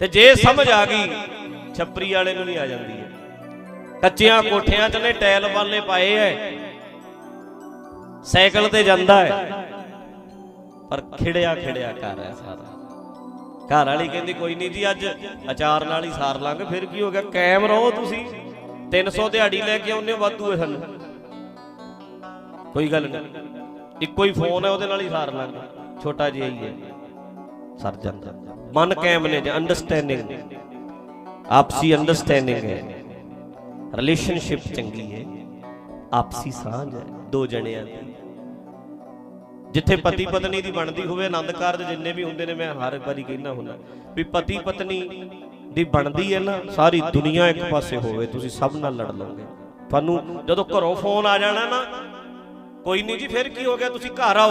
ਤੇ ਜੇ ਸਮਝ ਆ ਗਈ, ਛੱਪਰੀ ਵਾਲੇ ਨੂੰ ਵੀ ਆ ਜਾਂਦੀ ਹੈ। ਕੱਚਿਆਂ ਕੋਠਿਆਂ 'ਚ ਨੇ, ਟਾਇਲ ਵਾਲੇ ਪਾਏ ਐ। ਸਾਈਕਲ ਤੇ ਜਾਂਦਾ ਹੈ ਪਰ ਖਿੜਿਆ ਖਿੜਿਆ ਘਰ ਹੈ ਸਾਰਾ। ਘਰ ਵਾਲੀ ਕਹਿੰਦੀ, ਕੋਈ ਨਹੀਂ ਜੀ, ਅੱਜ ਅਚਾਰ ਨਾਲ ਹੀ ਸਾਰ ਲਾਂਗੇ। ਫਿਰ ਕੀ ਹੋ ਗਿਆ? ਕਾਇਮ ਰਹੋ ਤੁਸੀਂ। 300 ਦਿਹਾੜੀ ਲੈ ਕੇ ਆਉਂਦੇ ਹੋ, ਵਾਧੂ ਹੈ ਸਾਨੂੰ। ਕੋਈ ਗੱਲ ਨਹੀਂ ਇੱਕੋ ਹੀ ਫੋਨ ਹੈ ਉਹਦੇ ਨਾਲ ਹੀ ਸਾਰ ਲਾਂਗੇ। ਛੋਟਾ ਜਿਹਾ ਹੀ ਹੈ ਸਰ ਜਾਂਦਾ ਮਨ ਕਾਇਮ ਨੇ ਜੇ ਅੰਡਰਸਟੈਂਡਿੰਗ ਆਪਸੀ ਅੰਡਰਸਟੈਂਡਿੰਗ ਹੈ। ਰਿਲੇਸ਼ਨਸ਼ਿਪ ਚੰਗੀ ਹੈ। ਆਪਸੀ ਸਾਂਝ ਹੈ। ਦੋ ਜਣਿਆਂ ਦੀ। ਜਿੱਥੇ ਪਤੀ ਪਤਨੀ ਦੀ ਬਣਦੀ ਹੋਵੇ, ਆਨੰਦ ਕਾਰਜ ਜਿੰਨੇ ਵੀ ਹੁੰਦੇ ਨੇ, ਮੈਂ ਹਰ ਵਾਰੀ ਕਹਿੰਦਾ ਹੁੰਦਾ, ਵੀ ਪਤੀ ਪਤਨੀ ਦੀ ਬਣਦੀ ਹੈ ਨਾ, ਸਾਰੀ ਦੁਨੀਆ ਇੱਕ ਪਾਸੇ ਹੋਵੇ, ਤੁਸੀਂ ਸਭ ਨਾਲ ਲੜ ਲਓਗੇ। ਤੁਹਾਨੂੰ ਜਦੋਂ ਘਰੋਂ ਫੋਨ ਆ ਜਾਣਾ ਨਾ, ਕੋਈ ਨਹੀਂ ਜੀ, ਫਿਰ ਕੀ ਹੋ ਗਿਆ? ਤੁਸੀਂ ਘਰ ਆਓ।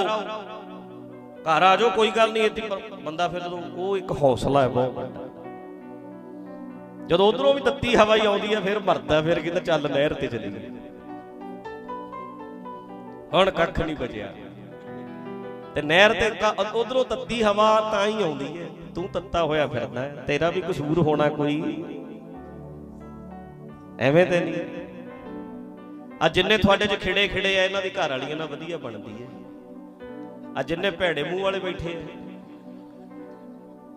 ਘਰ ਆ ਜਾਓ, ਕੋਈ ਗੱਲ ਨਹੀਂ, ਇੱਥੇ ਬੰਦਾ ਫਿਰ ਜਦੋਂ ਉਹ ਇੱਕ ਹੌਸਲਾ ਹੈ ਬਹੁਤ ਵੱਡਾ। ਜਦੋਂ ਉਧਰੋਂ ਵੀ ਤੱਤੀ ਹਵਾ ਹੀ ਆਉਂਦੀ ਹੈ, ਫਿਰ ਮਰਦਾ, ਫਿਰ ਕਹਿੰਦਾ ਚੱਲ ਨਹਿਰ ਤੇ ਚੱਲੀਏ ਹੁਣ ਕੱਖ ਨਹੀਂ ਬਚਿਆ। ਤੇ ਨਹਿਰ ਤੇ ਉਧਰੋਂ ਤੱਤੀ ਹਵਾ ਤਾਂ ਹੀ ਆਉਂਦੀ ਹੈ। ਤੂੰ ਤੱਤਾ ਹੋਇਆ ਫਿਰਦਾ ਤੇਰਾ ਵੀ ਕਸੂਰ ਹੋਣਾ ਕੋਈ। ਐਵੇਂ ਤੇ ਨਹੀਂ। ਆ ਜਿੰਨੇ ਤੁਹਾਡੇ ਚ ਖਿੜੇ ਖਿੜੇ ਆ, ਇਹਨਾਂ ਦੀ ਘਰ ਵਾਲੀਆਂ ਨਾਲ ਵਧੀਆ ਬਣਦੀ ਹੈ। ਆ ਜਿੰਨੇ ਭੈੜੇ ਮੂੰਹ ਵਾਲੇ ਬੈਠੇ ਆ।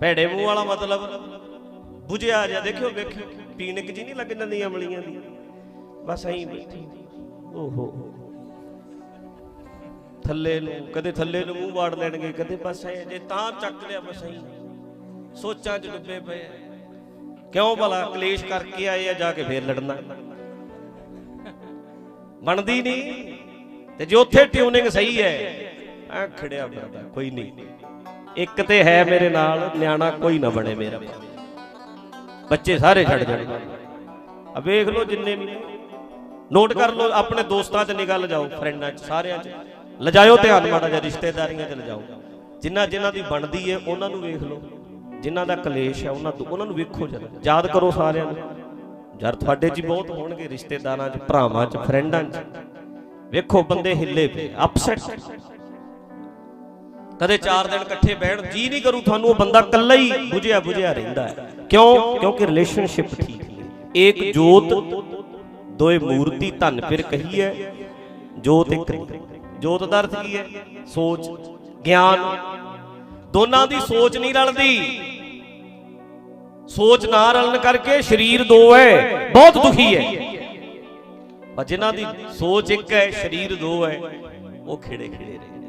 ਭੈੜੇ ਮੂੰਹ ਵਾਲਾ ਮਤਲਬ ਬੁਝਿਆ ਜਾ ਦੇਖਿਓ ਵੇਖਿਓ ਪੀਣਕ ਜੀ ਨਹੀਂ ਲੱਗ ਜਾਂਦੀ ਅਮਲੀਆਂ ਦੀ। ਬਸ ਐਂ ਬੈਠੀ ਓਹੋ। ਥੱਲੇ ਨੂੰ ਕਦੇ ਥੱਲੇ ਨੂੰ ਮੂੰਹ ਵਾੜ ਲੈਣਗੇ ਕਦੇ ਬਸ ਐ ਜੇ ਤਾਂ ਚੱਕ ਲਿਆ ਬਸ ਐਂ। ਸੋਚਾਂ 'ਚ ਡੁੱਬੇ ਪਏ। ਕਿਉਂ ਭਲਾ ਕਲੇਸ਼ ਕਰਕੇ ਆਏ ਆ ਜਾ ਕੇ ਫੇਰ ਲੜਨਾ। ਬਣਦੀ ਨਹੀਂ। ਤੇ ਜੇ ਉੱਥੇ ਟਿਊਨਿੰਗ ਸਹੀ ਹੈ ਆ ਖੜਿਆ ਫਿਰਦਾ ਕੋਈ ਨਹੀਂ। ਇੱਕ ਤੇ ਹੈ ਮੇਰੇ ਨਾਲ, ਨਿਆਣਾ ਕੋਈ ਨਾ ਬਣੇ ਮੇਰਾ ਬੱਚੇ ਸਾਰੇ ਛੱਡ ਜਾਣਗੇ ਆ ਵੇਖ ਲਓ ਜਿੰਨੇ ਵੀ ਨੋਟ ਕਰ ਲਓ, ਆਪਣੇ ਦੋਸਤਾਂ 'ਚ ਨਿਗਾਹ ਲਜਾਓ ਫਰੈਂਡਾਂ 'ਚ, ਸਾਰਿਆਂ 'ਚ। ਲਜਾਇਓ ਧਿਆਨ ਮਾੜਾ ਜਿਹਾ, ਰਿਸ਼ਤੇਦਾਰੀਆਂ 'ਚ ਲਜਾਓ। ਜਿਨ੍ਹਾਂ ਜਿਨ੍ਹਾਂ ਦੀ ਬਣਦੀ ਹੈ ਉਹਨਾਂ ਨੂੰ ਵੇਖ ਲਓ। ਜਿਨ੍ਹਾਂ ਦਾ ਕਲੇਸ਼ ਹੈ ਉਹਨਾਂ ਤੋਂ ਉਹਨਾਂ ਨੂੰ ਵੇਖੋ ਜਰਾ। ਯਾਦ ਕਰੋ ਸਾਰਿਆਂ ਨੂੰ। ਯਾਰ ਤੁਹਾਡੇ 'ਚ ਬਹੁਤ ਹੋਣਗੇ ਰਿਸ਼ਤੇਦਾਰਾਂ 'ਚ, ਭਰਾਵਾਂ 'ਚ, ਫਰੈਂਡਾਂ 'ਚ। ਵੇਖੋ ਬੰਦੇ ਹਿੱਲੇ ਪਏ ਅਪਸੈਟ ਕਦੇ 4 ਦਿਨ ਇਕੱਠੇ ਬਹਿਣ ਜੀ ਨਹੀਂ ਕਰੂ ਤੁਹਾਨੂੰ ਉਹ ਬੰਦਾ ਇਕੱਲਾ ਹੀ ਬੁਝਿਆ ਬੁਝਿਆ ਰਹਿੰਦਾ ਹੈ। ਕਿਉਂ? ਕਿਉਂਕਿ ਰਿਲੇਸ਼ਨਸ਼ਿਪ ਠੀਕ ਨਹੀਂ ਏਕ ਜੋਤ ਦੋਏ ਮੂਰਤੀ ਧਨ ਫਿਰ ਕਹੀ ਹੈ ਜੋਤ ਇੱਕ ਜੋਤ ਦਾ ਅਰਥ ਕੀ ਹੈ? ਸੋਚ ਗਿਆਨ। ਦੋਨਾਂ ਦੀ ਸੋਚ ਨਹੀਂ ਰਲਦੀ। ਸੋਚ ਨਾ ਰਲਣ ਕਰਕੇ ਸਰੀਰ ਦੋ ਹੈ ਬਹੁਤ ਦੁਖੀ ਹੈ। ਪਰ ਜਿਨ੍ਹਾਂ ਦੀ ਸੋਚ ਇੱਕ ਹੈ ਸਰੀਰ ਦੋ ਹੈ ਉਹ ਖਿੜੇ ਖਿੜੇ ਰਹੇ